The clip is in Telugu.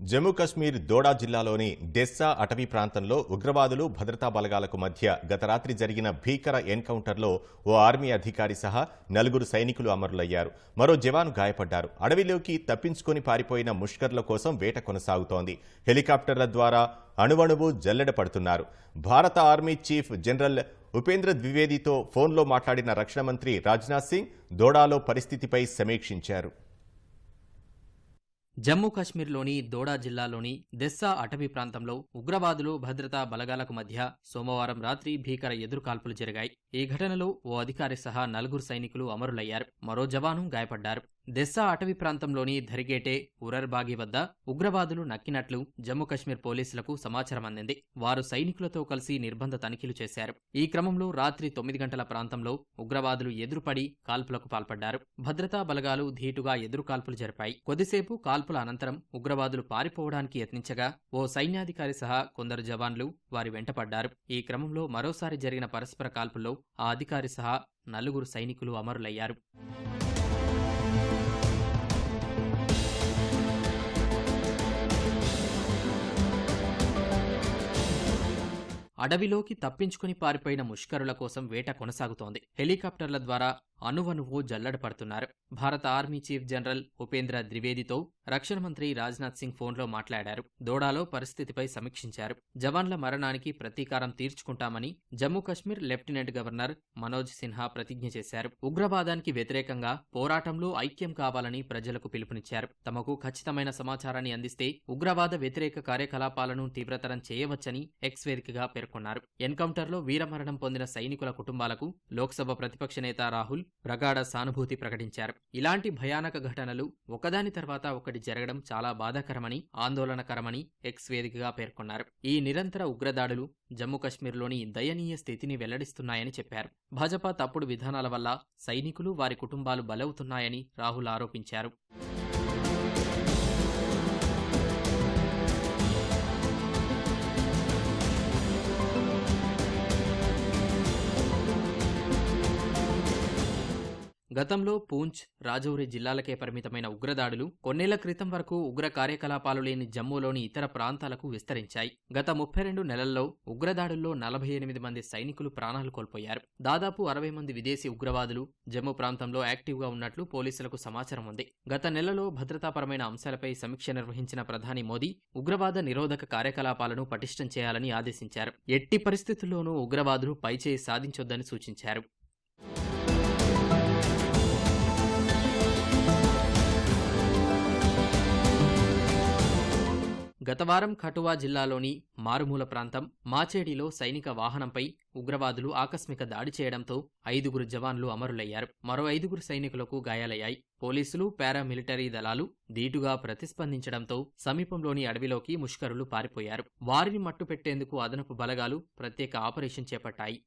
జమ్మూ కశ్మీర్ దోడా జిల్లాలోని డెస్సా అటవీ ప్రాంతంలో ఉగ్రవాదులు భద్రతా బలగాలకు మధ్య గత రాత్రి జరిగిన భీకర ఎన్కౌంటర్లో ఓ ఆర్మీ అధికారి సహా నలుగురు సైనికులు అమరులయ్యారు. మరో జవాను గాయపడ్డారు. అడవిలోకి తప్పించుకొని పారిపోయిన ముష్కర్ల కోసం వేట కొనసాగుతోంది. హెలికాప్టర్ల ద్వారా అణువణువు జల్లెడ పడుతున్నారు భారత ఆర్మీ చీఫ్ జనరల్ ఉపేంద్ర ద్వివేదితో ఫోన్లో మాట్లాడిన రక్షణ మంత్రి రాజ్నాథ్ సింగ్ దోడాలో పరిస్థితిపై సమీక్షించారు. జమ్మూ కాశ్మీర్లోని దోడా జిల్లాలోని దెస్సా అటవీ ప్రాంతంలో ఉగ్రవాదులు భద్రతా బలగాలకు మధ్య సోమవారం రాత్రి భీకర ఎదురుకాల్పులు జరిగాయి. ఈ ఘటనలో ఓ అధికారి సహా నలుగురు సైనికులు అమరులయ్యారు. మరో జవాను గాయపడ్డారు. దెస్సా అటవీ ప్రాంతంలోని ధరిగేటే ఉరర్బాగి వద్ద ఉగ్రవాదులు నక్కినట్లు జమ్మూ కశ్మీర్ పోలీసులకు సమాచారం అందింది వారు సైనికులతో కలిసి నిర్బంధ తనిఖీలు చేశారు. ఈ క్రమంలో రాత్రి తొమ్మిది గంటల ప్రాంతంలో ఉగ్రవాదులు ఎదురుపడి కాల్పులకు పాల్పడ్డారు. భద్రతా బలగాలు ధీటుగా ఎదురు కాల్పులు జరిపాయి. కొద్దిసేపు కాల్పుల అనంతరం ఉగ్రవాదులు పారిపోవడానికి యత్నించగా ఓ సైన్యాధికారి సహా కొందరు జవాన్లు వారి వెంటపడ్డారు ఈ క్రమంలో మరోసారి జరిగిన పరస్పర కాల్పుల్లో ఆ అధికారి సహా నలుగురు సైనికులు అమరులయ్యారు. అడవిలోకి తప్పించుకుని పారిపోయిన ముష్కరుల కోసం వేట కొనసాగుతోంది. హెలికాప్టర్ల ద్వారా అణువణువు జల్లడ పడుతున్నారు. భారత ఆర్మీ చీఫ్ జనరల్ ఉపేంద్ర ద్వివేదితో రక్షణ మంత్రి రాజ్నాథ్ సింగ్ ఫోన్లో మాట్లాడారు. దోడాలో పరిస్థితిపై సమీక్షించారు. జవాన్ల మరణానికి ప్రతీకారం తీర్చుకుంటామని జమ్మూ కశ్మీర్ లెఫ్టినెంట్ గవర్నర్ మనోజ్ సిన్హా ప్రతిజ్ఞ చేశారు. ఉగ్రవాదానికి వ్యతిరేకంగా పోరాటంలో ఐక్యం కావాలని ప్రజలకు పిలుపునిచ్చారు. తమకు ఖచ్చితమైన సమాచారాన్ని అందిస్తే ఉగ్రవాద వ్యతిరేక కార్యకలాపాలను తీవ్రతరం చేయవచ్చని ఎక్స్ వేదికగా పేర్కొన్నారు. ఎన్కౌంటర్లో వీరమరణం పొందిన సైనికుల కుటుంబాలకు లోక్సభ ప్రతిపక్ష నేత రాహుల్ ప్రగాఢ సానుభూతి ప్రకటించారు. ఇలాంటి భయానక ఘటనలు ఒకదాని తర్వాత ఒకటి జరగడం చాలా బాధాకరమని ఆందోళనకరమని ఎక్స్ వేదికగా పేర్కొన్నారు. ఈ నిరంతర ఉగ్రదాడులు జమ్మూ కశ్మీర్లోని దయనీయ స్థితిని వెల్లడిస్తున్నాయని చెప్పారు. భాజపా తప్పుడు విధానాల వల్ల సైనికులు వారి కుటుంబాలు బలవుతున్నాయని రాహుల్ ఆరోపించారు. గతంలో పూంచ్ రాజౌరి జిల్లాలకే పరిమితమైన ఉగ్రదాడులు కొన్నేళ్ళ క్రితం వరకు ఉగ్ర కార్యకలాపాలు లేని జమ్మూలోని ఇతర ప్రాంతాలకు విస్తరించాయి. గత ముప్పై రెండు నెలల్లో ఉగ్రదాడుల్లో నలభై ఎనిమిది మంది సైనికులు ప్రాణాలు కోల్పోయారు. దాదాపు అరవై మంది విదేశీ ఉగ్రవాదులు జమ్మూ ప్రాంతంలో యాక్టివ్గా ఉన్నట్లు పోలీసులకు సమాచారం ఉంది. గత నెలలో భద్రతాపరమైన అంశాలపై సమీక్ష నిర్వహించిన ప్రధాని మోదీ ఉగ్రవాద నిరోధక కార్యకలాపాలను పటిష్టం చేయాలని ఆదేశించారు. ఎట్టి పరిస్థితుల్లోనూ ఉగ్రవాదులు పైచేయి సాధించొద్దని సూచించారు. గత వారం జిల్లాలోని మారుమూల ప్రాంతం మాచేడిలో సైనిక వాహనంపై ఉగ్రవాదులు ఆకస్మిక దాడి చేయడంతో ఐదుగురు జవాన్లు అమరులయ్యారు. మరో ఐదుగురు సైనికులకు గాయాలయ్యాయి. పోలీసులు పారామిలిటరీ దళాలు ధీటుగా ప్రతిస్పందించడంతో సమీపంలోని అడవిలోకి ముష్కరులు పారిపోయారు. వారిని మట్టుపెట్టేందుకు అదనపు బలగాలు ప్రత్యేక ఆపరేషన్ చేపట్టాయి.